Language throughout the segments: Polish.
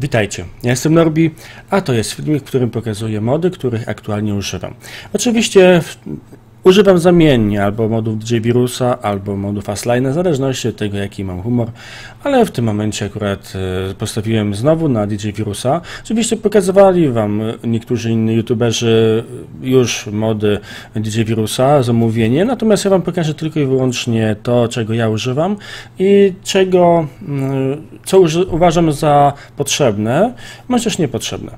Witajcie, ja jestem Norbi, a to jest filmik, w którym pokazuję mody, których aktualnie używam. Oczywiście Używam zamiennie albo modów DJ Virusa, albo modów Asline, w zależności od tego, jaki mam humor, ale w tym momencie akurat e, postawiłem znowu na DJ Virusa. Oczywiście pokazywali Wam niektórzy inni youtuberzy już mody DJ Virusa, zamówienie, natomiast ja Wam pokażę tylko i wyłącznie to, czego ja używam i czego, mm, co uważam za potrzebne, bądź też niepotrzebne.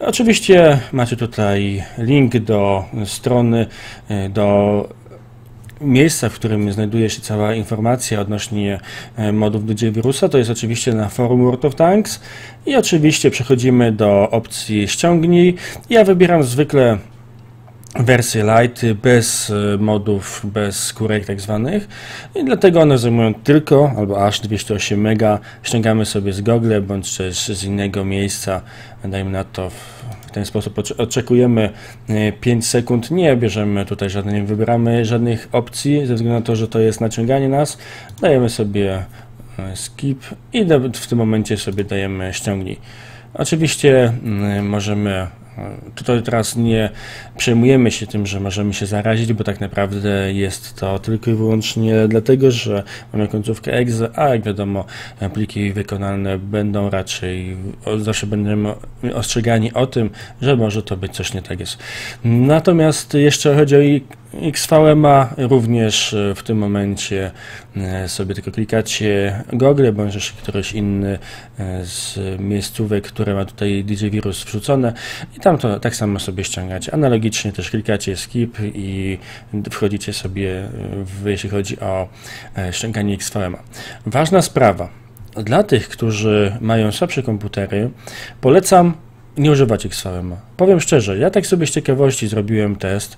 Oczywiście macie tutaj link do strony, e, do miejsca, w którym znajduje się cała informacja odnośnie e, modów do wirusa, to jest oczywiście na forum World of Tanks i oczywiście przechodzimy do opcji ściągnij. Ja wybieram zwykle wersje light bez e, modów, bez skórek tak zwanych i dlatego one zajmują tylko albo aż 208 mega. Ściągamy sobie z Google bądź też z innego miejsca, dajmy na to w ten sposób oczekujemy 5 e, sekund, nie bierzemy tutaj żadnych, nie wybieramy żadnych opcji ze względu na to, że to jest naciąganie nas. Dajemy sobie e, skip i w tym momencie sobie dajemy ściągnij. Oczywiście mm, możemy Tutaj teraz nie przejmujemy się tym, że możemy się zarazić, bo tak naprawdę jest to tylko i wyłącznie dlatego, że mamy końcówkę exe, a jak wiadomo, pliki wykonalne będą raczej, zawsze będziemy ostrzegani o tym, że może to być coś nie tak jest. Natomiast jeszcze chodzi o XVMA również e, w tym momencie e, sobie tylko klikacie Google bądź też któryś inny e, z miejscówek, które ma tutaj DJ Virus wrzucone i tam to tak samo sobie ściągacie. Analogicznie też klikacie skip i wchodzicie sobie w, jeśli chodzi o ściąganie XVMA. Ważna sprawa. Dla tych, którzy mają słabsze komputery, polecam nie używać XVM. Powiem szczerze, ja tak sobie z ciekawości zrobiłem test,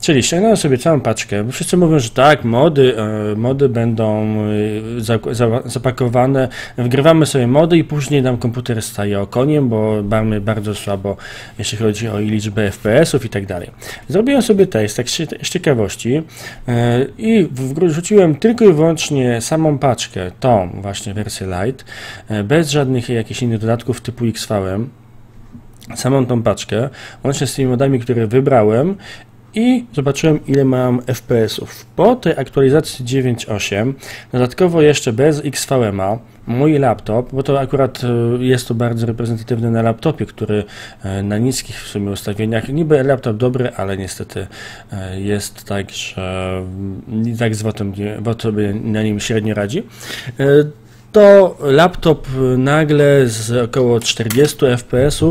czyli ściągnąłem sobie całą paczkę, bo wszyscy mówią, że tak, mody, e, mody będą e, zapakowane, wgrywamy sobie mody i później nam komputer staje okoniem, bo mamy bardzo słabo, jeśli chodzi o liczbę FPS-ów i tak dalej. Zrobiłem sobie test tak z ciekawości e, i wrzuciłem tylko i wyłącznie samą paczkę, tą właśnie wersję Lite, bez żadnych jakichś innych dodatków typu XVM, samą tą paczkę, łącznie z tymi modami, które wybrałem i zobaczyłem ile mam FPS-ów. Po tej aktualizacji 9.8, dodatkowo jeszcze bez XVM'a, mój laptop, bo to akurat e, jest to bardzo reprezentatywne na laptopie, który e, na niskich w sumie ustawieniach, niby laptop dobry, ale niestety e, jest tak, że tak z wotem, sobie na nim średnio radzi to laptop nagle z około 40 fps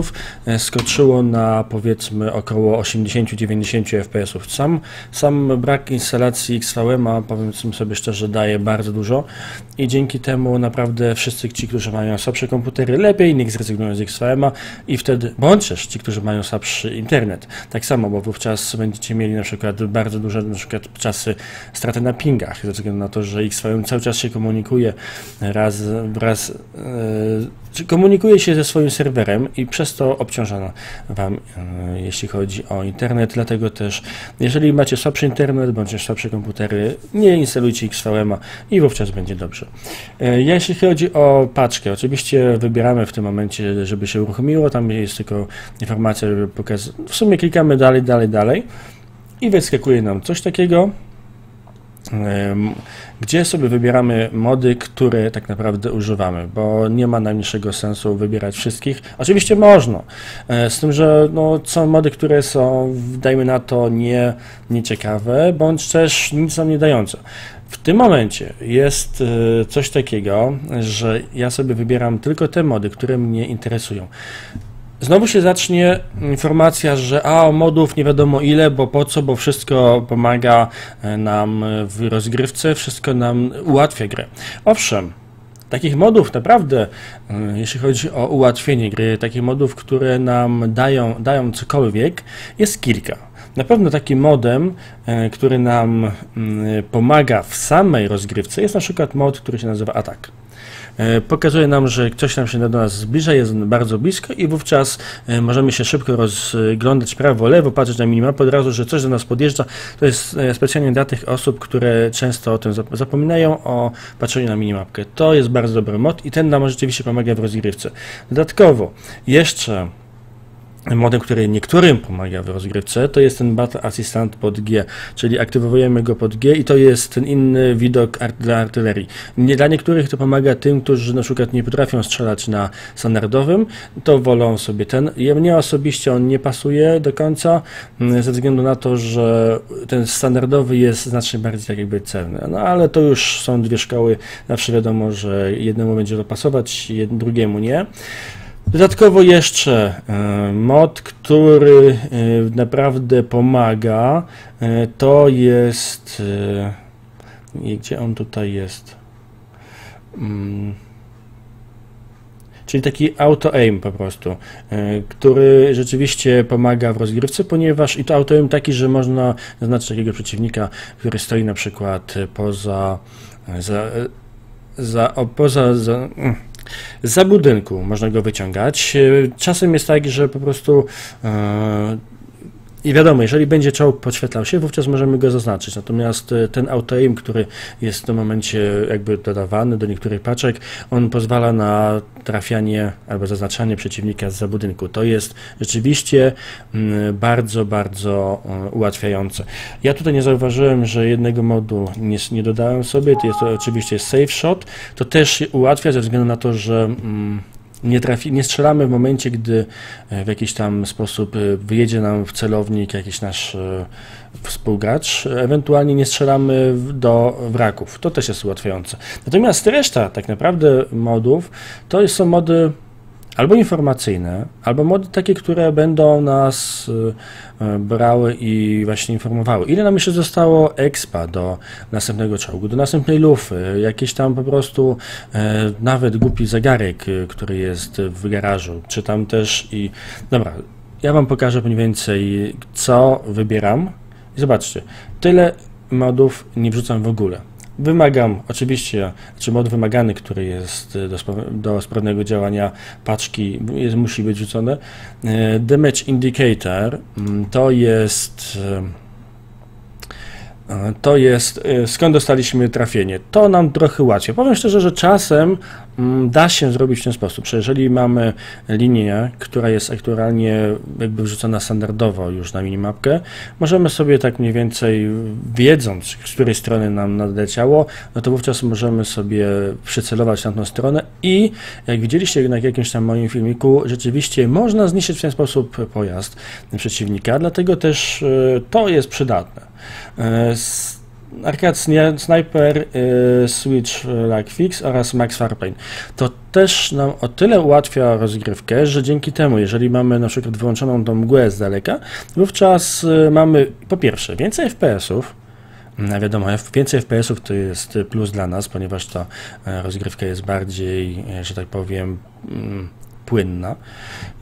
e, skoczyło na powiedzmy około 80-90 fps. Sam, sam brak instalacji XVM-a, powiedzmy sobie szczerze, daje bardzo dużo i dzięki temu naprawdę wszyscy ci, którzy mają słabsze komputery, lepiej niech zrezygnują z XVM-a i wtedy, bądź też ci, którzy mają słabszy internet. Tak samo, bo wówczas będziecie mieli na przykład bardzo duże na przykład czasy straty na pingach, ze względu na to, że XVM cały czas się komunikuje raz wraz, wraz e, komunikuje się ze swoim serwerem i przez to obciąża Wam, e, jeśli chodzi o internet. Dlatego też, jeżeli macie słabszy internet bądź słabsze komputery, nie instalujcie XVM-a i wówczas będzie dobrze. E, jeśli chodzi o paczkę, oczywiście wybieramy w tym momencie, żeby się uruchomiło. Tam jest tylko informacja, żeby pokazać. W sumie klikamy dalej, dalej, dalej i wyskakuje nam coś takiego gdzie sobie wybieramy mody, które tak naprawdę używamy, bo nie ma najmniejszego sensu wybierać wszystkich. Oczywiście można, e, z tym, że no, są mody, które są, dajmy na to, nie, nieciekawe, bądź też nic nam nie dające. W tym momencie jest e, coś takiego, że ja sobie wybieram tylko te mody, które mnie interesują. Znowu się zacznie informacja, że a modów nie wiadomo ile, bo po co, bo wszystko pomaga e, nam w rozgrywce, wszystko nam ułatwia grę. Owszem, takich modów naprawdę, e, jeśli chodzi o ułatwienie gry, takich modów, które nam dają, dają cokolwiek, jest kilka. Na pewno takim modem, e, który nam mm, pomaga w samej rozgrywce, jest na przykład mod, który się nazywa Atak. E, pokazuje nam, że ktoś nam się do nas zbliża, jest bardzo blisko i wówczas e, możemy się szybko rozglądać prawo, lewo, patrzeć na minimapę od razu, że coś do nas podjeżdża. To jest specjalnie dla tych osób, które często o tym zapominają, o patrzeniu na minimapkę. To jest bardzo dobry mod i ten nam rzeczywiście pomaga w rozgrywce. Dodatkowo jeszcze modem, który niektórym pomaga w rozgrywce, to jest ten Battle Assistant pod G, czyli aktywujemy go pod G i to jest ten inny widok art dla artylerii. Nie, dla niektórych to pomaga tym, którzy na przykład nie potrafią strzelać na standardowym, to wolą sobie ten. Mnie osobiście on nie pasuje do końca, mm, ze względu na to, że ten standardowy jest znacznie bardziej tak jakby celny. No ale to już są dwie szkoły, zawsze wiadomo, że jednemu będzie to pasować, drugiemu nie. Dodatkowo jeszcze e, mod, który e, naprawdę pomaga, e, to jest. Gdzie on tutaj jest? Mm. Czyli taki auto-aim po prostu, który rzeczywiście pomaga w rozgrywce, ponieważ i to auto-aim taki, że można zaznaczyć takiego przeciwnika, który stoi na przykład poza, za, za, poza, za, mm, za budynku można go wyciągać. E, czasem jest tak, że po prostu e, i wiadomo, jeżeli będzie czołg podświetlał się, wówczas możemy go zaznaczyć. Natomiast e, ten auto-aim, który jest w tym momencie jakby dodawany do niektórych paczek, on pozwala na trafianie albo zaznaczanie przeciwnika z budynku. To jest rzeczywiście bardzo, bardzo e, ułatwiające. Ja tutaj nie zauważyłem, że jednego modu nie, nie dodałem sobie, to jest to oczywiście safe shot. To też ułatwia ze względu na to, że mm, nie, trafi, nie strzelamy w momencie, gdy e, w jakiś tam sposób e, wyjedzie nam w celownik jakiś nasz e, współgracz, ewentualnie nie strzelamy do wraków. To też jest ułatwiające. Natomiast reszta tak naprawdę modów to są mody albo informacyjne, albo mody takie, które będą nas y, y, brały i właśnie informowały. Ile nam jeszcze zostało expa do następnego czołgu, do następnej lufy, jakieś tam po prostu e, nawet głupi zegarek, który jest w garażu, czy tam też i... Dobra, ja Wam pokażę mniej więcej, co wybieram. I zobaczcie, tyle modów nie wrzucam w ogóle. Wymagam oczywiście, czy mod wymagany, który jest do, do sprawnego działania paczki, jest, musi być rzucony. E, damage Indicator mm, to jest to jest y, skąd dostaliśmy trafienie. To nam trochę łatwiej. Powiem szczerze, że czasem mm, da się zrobić w ten sposób, że jeżeli mamy linię, która jest aktualnie jakby wrzucona standardowo już na minimapkę, możemy sobie tak mniej więcej wiedząc, z której strony nam nadleciało, no to wówczas możemy sobie przycelować na tą stronę i jak widzieliście na jakimś tam moim filmiku, rzeczywiście można zniszczyć w ten sposób pojazd przeciwnika, dlatego też y, to jest przydatne. E, Arcade Sniper e, Switch Like Fix oraz Max Farpain. To też nam o tyle ułatwia rozgrywkę, że dzięki temu, jeżeli mamy na przykład wyłączoną tą mgłę z daleka, wówczas e, mamy po pierwsze więcej FPS-ów, no wiadomo, więcej FPS-ów to jest plus dla nas, ponieważ ta rozgrywka jest bardziej, że tak powiem, mm, płynna.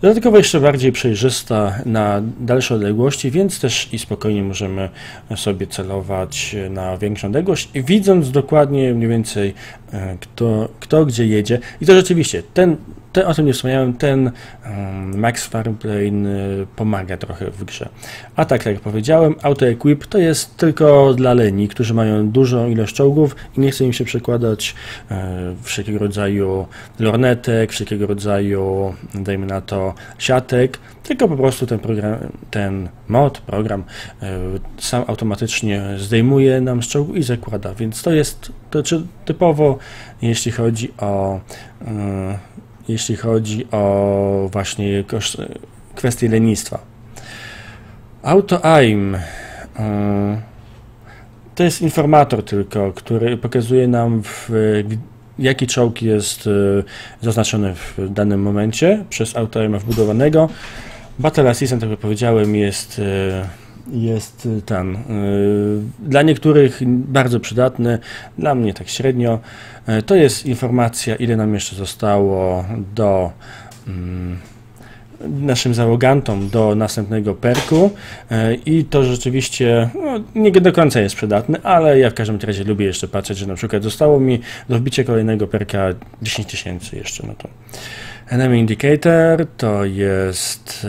Dodatkowo jeszcze bardziej przejrzysta na dalsze odległości, więc też i spokojnie możemy sobie celować na większą odległość, widząc dokładnie mniej więcej e, kto, kto gdzie jedzie. I to rzeczywiście, ten ten, o tym nie wspomniałem, ten um, Max Farplane y, pomaga trochę w grze. A tak jak powiedziałem, Auto Equip to jest tylko dla leni, którzy mają dużą ilość czołgów i nie chce im się przekładać e, wszelkiego rodzaju lornetek, wszelkiego rodzaju, dajmy na to, siatek, tylko po prostu ten program, ten mod, program e, sam automatycznie zdejmuje nam z czołgu i zakłada, więc to jest to, czy typowo, jeśli chodzi o e, jeśli chodzi o właśnie kwestię lenistwa. AutoAim e, to jest informator tylko, który pokazuje nam w, jaki czołg jest e, zaznaczony w danym momencie przez AutoAima wbudowanego. Battle Assistant, jak powiedziałem, jest e, jest ten dla niektórych bardzo przydatny, dla mnie tak średnio. To jest informacja, ile nam jeszcze zostało do, mm, naszym załogantom do następnego perku i to rzeczywiście no, nie do końca jest przydatne, ale ja w każdym razie lubię jeszcze patrzeć, że na przykład zostało mi do wbicia kolejnego perka 10 tysięcy jeszcze, no to Enemy Indicator to jest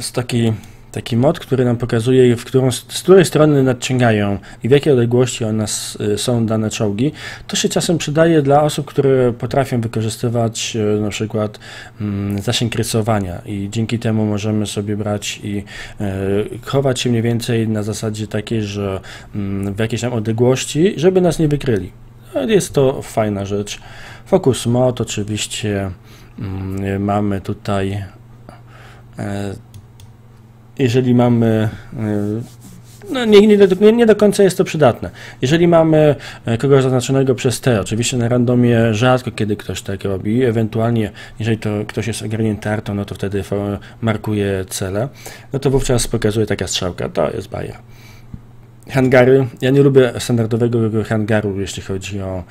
z taki taki mod, który nam pokazuje, w którą, z której strony nadciągają i w jakiej odległości od nas y, są dane czołgi. To się czasem przydaje dla osób, które potrafią wykorzystywać y, na przykład mm, zasięg rysowania i dzięki temu możemy sobie brać i y, chować się mniej więcej na zasadzie takiej, że mm, w jakiejś tam odległości, żeby nas nie wykryli. No, jest to fajna rzecz. Focus Mod oczywiście mm, mamy tutaj jeżeli mamy e, no nie, nie, do, nie do końca jest to przydatne. Jeżeli mamy e, kogoś zaznaczonego przez T, oczywiście na randomie rzadko kiedy ktoś tak robi, ewentualnie jeżeli to ktoś jest ogarnięty artą, no to wtedy markuje cele, no to wówczas pokazuje taka strzałka, to jest bajer. Hangary. Ja nie lubię standardowego hangaru, jeśli chodzi o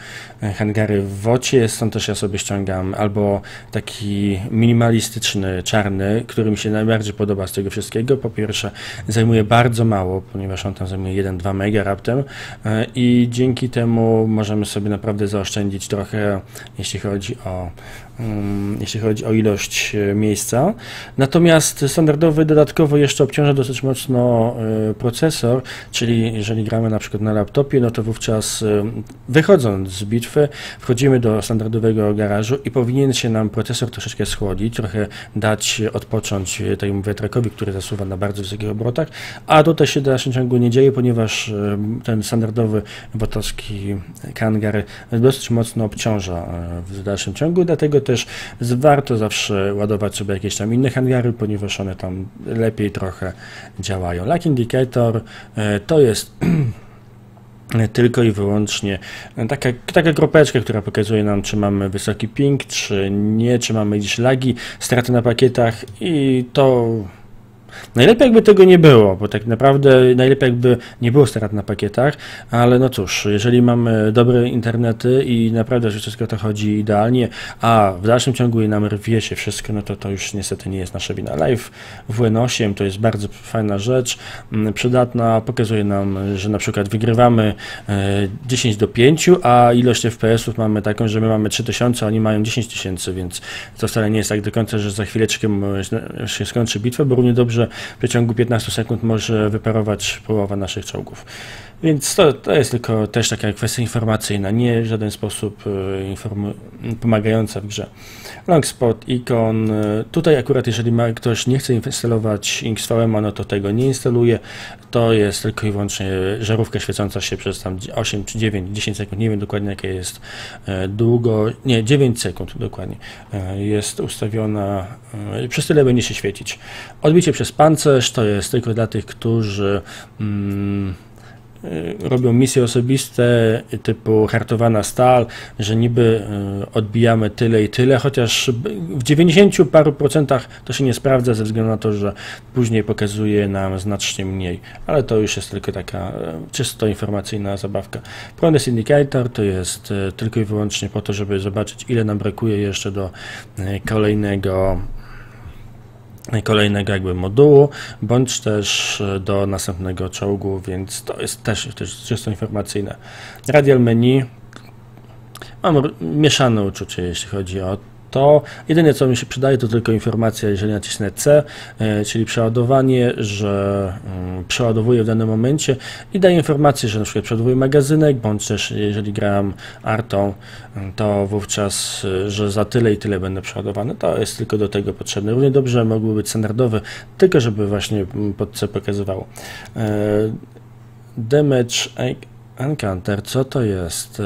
e, hangary w wocie, stąd też ja sobie ściągam albo taki minimalistyczny, czarny, który mi się najbardziej podoba z tego wszystkiego. Po pierwsze zajmuje bardzo mało, ponieważ on tam zajmuje 1-2 mega raptem e, i dzięki temu możemy sobie naprawdę zaoszczędzić trochę, jeśli chodzi o jeśli chodzi o ilość e, miejsca. Natomiast standardowy dodatkowo jeszcze obciąża dosyć mocno e, procesor, czyli jeżeli gramy na przykład na laptopie, no to wówczas e, wychodząc z bitwy wchodzimy do standardowego garażu i powinien się nam procesor troszeczkę schłodzić, trochę dać odpocząć temu wiatrakowi, który zasuwa na bardzo wysokich obrotach, a tutaj się w dalszym ciągu nie dzieje, ponieważ ten standardowy wotowski Kangar dosyć mocno obciąża w dalszym ciągu, dlatego też warto zawsze ładować sobie jakieś tam inne hangary, ponieważ one tam lepiej trochę działają. Like Indicator e, to jest tylko i wyłącznie taka, taka kropeczka, która pokazuje nam, czy mamy wysoki ping, czy nie, czy mamy gdzieś lagi, straty na pakietach i to Najlepiej jakby tego nie było, bo tak naprawdę najlepiej jakby nie było strat na pakietach, ale no cóż, jeżeli mamy dobre internety i naprawdę że wszystko to chodzi idealnie, a w dalszym ciągu nam rwie się wszystko, no to to już niestety nie jest nasza wina. Live WN8 to jest bardzo fajna rzecz, mm, przydatna, pokazuje nam, że na przykład wygrywamy 10 e, do 5, a ilość FPS-ów mamy taką, że my mamy 3000, a oni mają 10 tysięcy, więc to wcale nie jest tak do końca, że za chwileczkę się skończy bitwa, bo równie dobrze w przeciągu 15 sekund może wyparować połowa naszych czołgów. Więc to, to jest tylko też taka kwestia informacyjna, nie w żaden sposób e, pomagająca w grze. Longspot, Icon. E, tutaj akurat jeżeli ma, ktoś nie chce instalować XVM, no to tego nie instaluje. To jest tylko i wyłącznie żarówka świecąca się przez tam 8 czy 9, 10 sekund, nie wiem dokładnie jakie jest e, długo, nie, 9 sekund dokładnie jest ustawiona, przez tyle będzie się świecić. Odbicie przez pancerz to jest tylko dla tych, którzy mm, robią misje osobiste typu hartowana stal, że niby y, odbijamy tyle i tyle, chociaż w 90 paru procentach to się nie sprawdza ze względu na to, że później pokazuje nam znacznie mniej, ale to już jest tylko taka y, czysto informacyjna zabawka. Progress Indicator to jest tylko i wyłącznie po to, żeby zobaczyć ile nam brakuje jeszcze do kolejnego kolejnego jakby modułu, bądź też e, do następnego czołgu, więc to jest też, też czysto informacyjne. Radial menu. Mam mieszane uczucie, jeśli chodzi o to jedyne co mi się przydaje to tylko informacja, jeżeli nacisnę C, e, czyli przeładowanie, że mm, przeładowuję w danym momencie i daje informację, że na przykład przeładowuję magazynek, bądź też jeżeli gram artą, mm, to wówczas, e, że za tyle i tyle będę przeładowany. To jest tylko do tego potrzebne. Równie dobrze mogły być standardowe, tylko żeby właśnie mm, pod C pokazywało. E, damage Encounter, co to jest?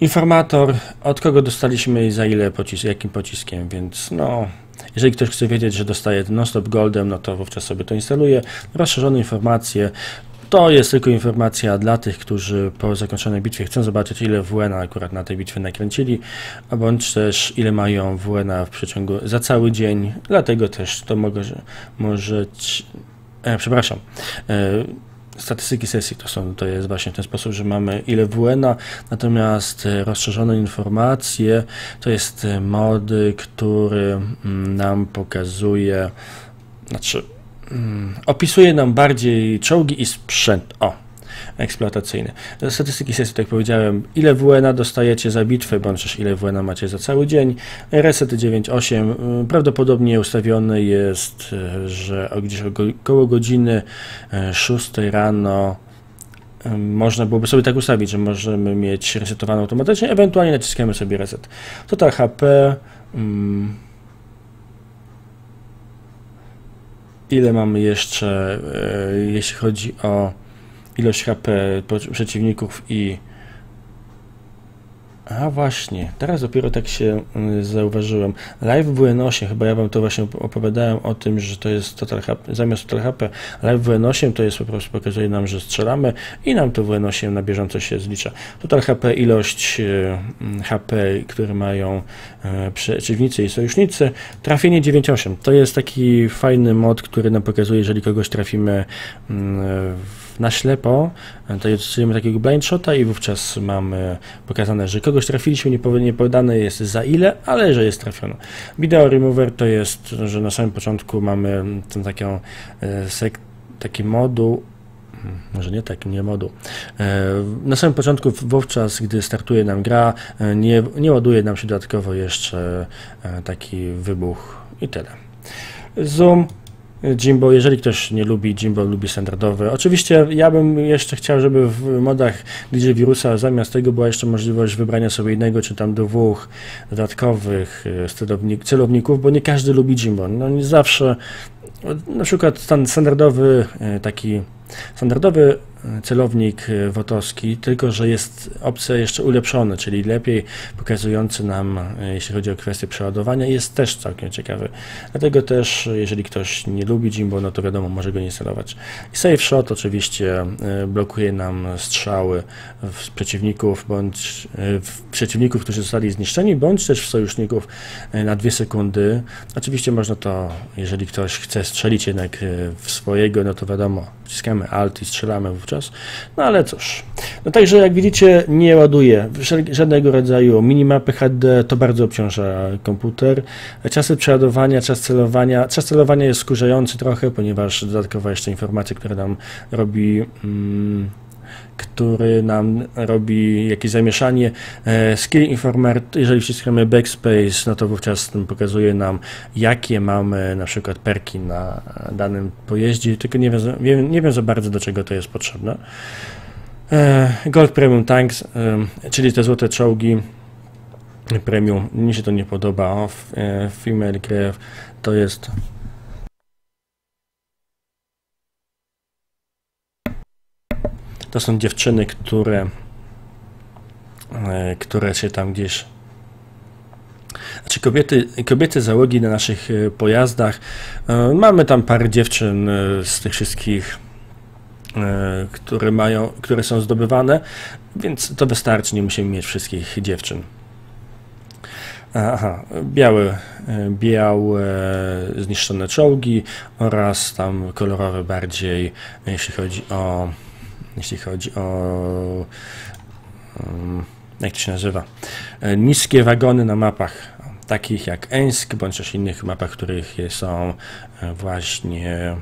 Informator, od kogo dostaliśmy i za ile jakim pociskiem, więc no, jeżeli ktoś chce wiedzieć, że dostaje non-stop goldem, no to wówczas sobie to instaluje. Rozszerzone informacje, to jest tylko informacja dla tych, którzy po zakończonej bitwie chcą zobaczyć, ile WN akurat na tej bitwie nakręcili, a bądź też ile mają WN w przeciągu za cały dzień. Dlatego też to mogę, może, e, przepraszam, e, statystyki sesji to, są, to jest właśnie w ten sposób, że mamy ile WN-a, natomiast e, rozszerzone informacje to jest e, mod, który mm, nam pokazuje, znaczy mm, opisuje nam bardziej czołgi i sprzęt. O, eksploatacyjny. Statystyki sesji, tak jak powiedziałem, ile WN dostajecie za bitwę, bądź też ile WN macie za cały dzień. Reset 9.8 y, prawdopodobnie ustawiony jest, y, że gdzieś około godziny 6 y, rano można byłoby sobie tak ustawić, że możemy mieć resetowaną automatycznie, ewentualnie naciskamy sobie reset. Total HP. Hmm. Ile mamy jeszcze, jeśli chodzi o ilość HP przeciwników i a właśnie, teraz dopiero tak się y, zauważyłem. Live WN8, chyba ja wam to właśnie opowiadałem o tym, że to jest total HP, zamiast total HP, live WN8 to jest po prostu pokazuje nam, że strzelamy i nam to WN8 na bieżąco się zlicza. Total HP, ilość y, HP, które mają y, przeciwnicy i sojusznicy. Trafienie 9.8 to jest taki fajny mod, który nam pokazuje, jeżeli kogoś trafimy na ślepo, to jest takiego blind shota i wówczas mamy pokazane, że kogoś trafiliśmy, nie, podane jest za ile, ale że jest trafiono. Video remover to jest, że na samym początku mamy ten taką, e, taki moduł, hmm, może nie tak, nie moduł. E, na samym początku, wówczas, gdy startuje nam gra, e, nie, nie ładuje nam się dodatkowo jeszcze taki wybuch i tyle. Zoom Jimbo, jeżeli ktoś nie lubi Jimbo, lubi standardowy. Oczywiście ja bym jeszcze chciał, żeby w modach DJ Virusa zamiast tego była jeszcze możliwość wybrania sobie jednego czy tam dwóch dodatkowych e, celowników, bo nie każdy lubi Jimbo. No nie zawsze, na przykład standardowy e, taki standardowy celownik e, wotowski, tylko że jest opcja jeszcze ulepszona, czyli lepiej pokazujący nam, e, jeśli chodzi o kwestię przeładowania, jest też całkiem ciekawy. Dlatego też, jeżeli ktoś nie lubi Jimbo, no to wiadomo, może go nie instalować. Safe Shot oczywiście e, blokuje nam strzały w przeciwników, bądź w przeciwników, którzy zostali zniszczeni, bądź też w sojuszników na dwie sekundy. Oczywiście można to, jeżeli ktoś chce strzelić jednak w swojego, no to wiadomo, wciskamy Alt i strzelamy wówczas czas. No ale cóż. No także jak widzicie nie ładuje żadnego rodzaju minimapy HD, to bardzo obciąża komputer. Czasy przeładowania, czas celowania. Czas celowania jest skurzający trochę, ponieważ dodatkowa jeszcze informacja, która nam robi... Mm, który nam robi jakieś zamieszanie. E, skill Informer, jeżeli wciskamy backspace, no to wówczas pokazuje nam, jakie mamy na przykład perki na danym pojeździe, tylko nie wiem, nie wiem za bardzo, do czego to jest potrzebne. E, Gold Premium Tanks, e, czyli te złote czołgi premium, mi się to nie podoba. Female Grave to jest To są dziewczyny, które, e, które się tam gdzieś. Znaczy kobiety, kobiety załogi na naszych e, pojazdach. E, mamy tam parę dziewczyn z tych wszystkich, które mają, które są zdobywane, więc to wystarczy, nie musimy mieć wszystkich dziewczyn. Aha, białe, białe zniszczone czołgi oraz tam kolorowe bardziej, jeśli chodzi o jeśli chodzi o jak to się nazywa, e, niskie wagony na mapach, takich jak Ensk, bądź też innych mapach, w których są e, właśnie e,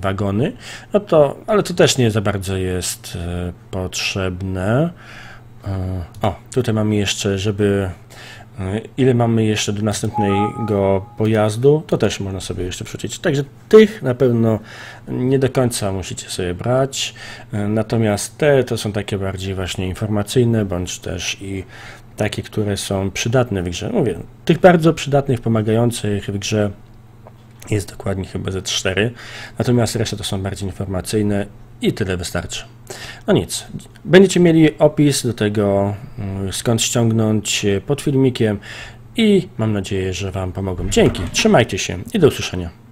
wagony, no to, ale to też nie za bardzo jest potrzebne. O, tutaj mamy jeszcze, żeby Ile mamy jeszcze do następnego pojazdu, to też można sobie jeszcze przerzucić. Także tych na pewno nie do końca musicie sobie brać. Natomiast te to są takie bardziej właśnie informacyjne, bądź też i takie, które są przydatne w grze. Mówię, tych bardzo przydatnych, pomagających w grze jest dokładnie chyba ze 4. Natomiast reszta to są bardziej informacyjne i tyle wystarczy. No nic. Będziecie mieli opis do tego, mm, skąd ściągnąć pod filmikiem i mam nadzieję, że Wam pomogłem. Dzięki, trzymajcie się i do usłyszenia.